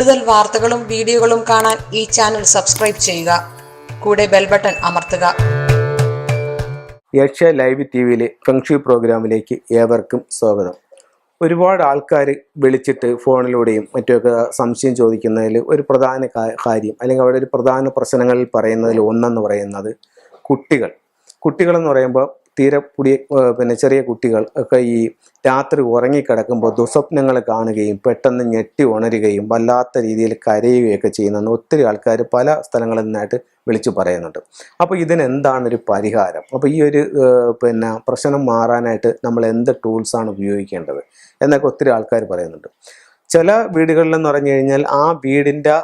കൂടുതൽ വാർത്തകളും വീഡിയോകളും കാണാൻ ഈ ചാനൽ സബ്സ്ക്രൈബ് ചെയ്യുക. കൂടെ ബെൽ ബട്ടൺ അമർത്തുക. ഏഷ്യ ലൈവ് ടി വിയിലെ ഫെങ്ഷു പ്രോഗ്രാമിലേക്ക് ഏവർക്കും സ്വാഗതം. ഒരുപാട് ആൾക്കാർ വിളിച്ചിട്ട് ഫോണിലൂടെയും മറ്റുമൊക്കെ സംശയം ചോദിക്കുന്നതിൽ ഒരു പ്രധാന കാര്യം അല്ലെങ്കിൽ അവിടെ ഒരു പ്രധാന പ്രശ്നങ്ങളിൽ പറയുന്നതിൽ ഒന്നെന്ന് പറയുന്നത് കുട്ടികൾ. കുട്ടികളെന്ന് പറയുമ്പോൾ തീരെ പുതിയ പിന്നെ ചെറിയ കുട്ടികൾ ഒക്കെ ഈ രാത്രി ഉറങ്ങിക്കിടക്കുമ്പോൾ ദുസ്വപ്നങ്ങൾ കാണുകയും പെട്ടെന്ന് ഞെട്ടി ഉണരുകയും വല്ലാത്ത രീതിയിൽ കരയുകയൊക്കെ ചെയ്യുന്നെന്ന് ഒത്തിരി ആൾക്കാർ പല സ്ഥലങ്ങളിൽ നിന്നായിട്ട് വിളിച്ചു പറയുന്നുണ്ട്. അപ്പോൾ ഇതിനെന്താണൊരു പരിഹാരം? അപ്പോൾ ഈ ഒരു പിന്നെ പ്രശ്നം മാറാനായിട്ട് നമ്മൾ എന്ത് ടൂൾസാണ് ഉപയോഗിക്കേണ്ടത്? എന്നൊക്കെ ഒത്തിരി ആൾക്കാർ പറയുന്നുണ്ട്. ചില വീടുകളിലെന്ന് പറഞ്ഞു കഴിഞ്ഞാൽ ആ വീടിന്റെ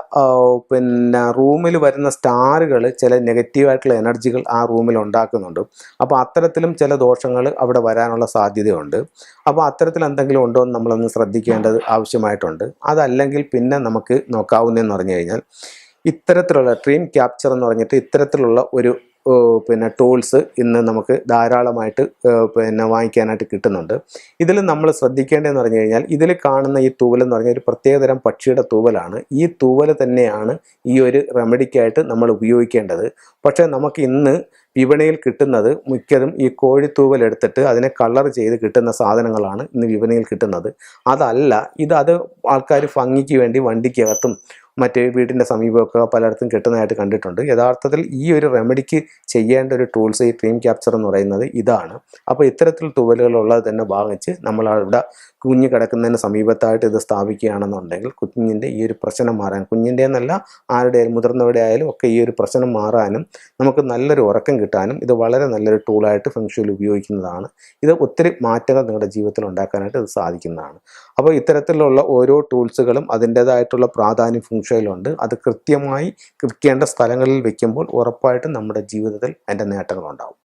പിന്നെ റൂമിൽ വരുന്ന സ്റ്റാറുകൾ ചില നെഗറ്റീവായിട്ടുള്ള എനർജികൾ ആ റൂമിൽ ഉണ്ടാക്കുന്നുണ്ട്. അപ്പോൾ അത്തരത്തിലും ചില ദോഷങ്ങൾ അവിടെ വരാനുള്ള സാധ്യതയുണ്ട്. അപ്പോൾ അത്തരത്തിൽ എന്തെങ്കിലും ഉണ്ടോ എന്ന് നമ്മളൊന്ന് ശ്രദ്ധിക്കേണ്ടത് ആവശ്യമായിട്ടുണ്ട്. അതല്ലെങ്കിൽ പിന്നെ നമുക്ക് നോക്കാവുന്നതെന്ന് പറഞ്ഞു കഴിഞ്ഞാൽ ഇത്തരത്തിലുള്ള ഡ്രീം ക്യാപ്ചർ എന്ന് പറഞ്ഞിട്ട് ഇത്തരത്തിലുള്ള ഒരു പിന്നെ ടൂൾസ് ഇന്ന് നമുക്ക് ധാരാളമായിട്ട് പിന്നെ വാങ്ങിക്കാനായിട്ട് കിട്ടുന്നുണ്ട്. ഇതിൽ നമ്മൾ ശ്രദ്ധിക്കേണ്ടതെന്ന് പറഞ്ഞു കഴിഞ്ഞാൽ ഇതിൽ കാണുന്ന ഈ തൂവൽ എന്ന് പറഞ്ഞാൽ ഒരു പ്രത്യേകതരം പക്ഷിയുടെ തൂവലാണ്. ഈ തൂവൽ തന്നെയാണ് ഈ ഒരു റെമഡിക്കായിട്ട് നമ്മൾ ഉപയോഗിക്കേണ്ടത്. പക്ഷേ നമുക്ക് ഇന്ന് വിപണിയിൽ കിട്ടുന്നത് മിക്കതും ഈ കോഴിത്തൂവൽ എടുത്തിട്ട് അതിനെ കളർ ചെയ്ത് കിട്ടുന്ന സാധനങ്ങളാണ് ഇന്ന് വിപണിയിൽ കിട്ടുന്നത്. അതല്ല ഇത് അത് ആൾക്കാർ ഭംഗിക്ക് വേണ്ടി വണ്ടിക്കകത്തും മറ്റ് വീടിന്റെ സമീപമൊക്കെ പലയിടത്തും കിട്ടുന്നതായിട്ട് കണ്ടിട്ടുണ്ട്. യഥാർത്ഥത്തിൽ ഈ ഒരു റെമഡിക്ക് ചെയ്യേണ്ട ഒരു ടൂൾസ് ഈ ഡ്രീം ക്യാപ്ചർ എന്ന് പറയുന്നത് ഇതാണ് അപ്പോൾ ഇത്തരത്തിൽ തുവലുകളുള്ളത് തന്നെ വാങ്ങിച്ച് നമ്മൾ അവിടെ കുഞ്ഞ് കിടക്കുന്നതിന് സമീപത്തായിട്ട് ഇത് സ്ഥാപിക്കുകയാണെന്നുണ്ടെങ്കിൽ കുഞ്ഞിന്റെ ഈ ഒരു പ്രശ്നം മാറാൻ കുഞ്ഞിന്റെ എന്നല്ല ആരുടെ മുതിർന്നവരുടെ ആയാലും ഒക്കെ ഈ ഒരു പ്രശ്നം മാറാനും നമുക്ക് നല്ലൊരു ഉറക്കം കിട്ടാനും ഇത് വളരെ നല്ലൊരു ടൂളായിട്ട് ഫെങ്ഷുവിൽ ഉപയോഗിക്കുന്നതാണ് ഇത് ഒത്തിരി മാറ്റങ്ങൾ നിങ്ങളുടെ ജീവിതത്തിൽ ഉണ്ടാക്കാനായിട്ട് ഇത് സാധിക്കുന്നതാണ് അപ്പോൾ ഇത്തരത്തിലുള്ള ഓരോ ടൂൾസുകളും അതിന്റേതായിട്ടുള്ള പ്രാധാന്യം ഫംഗ്ഷനിലുണ്ട് അത് കൃത്യമായി വിൽക്കേണ്ട സ്ഥലങ്ങളിൽ വെക്കുമ്പോൾ ഉറപ്പായിട്ടും നമ്മുടെ ജീവിതത്തിൽ അതിന്റെ നേട്ടങ്ങളുണ്ടാവും.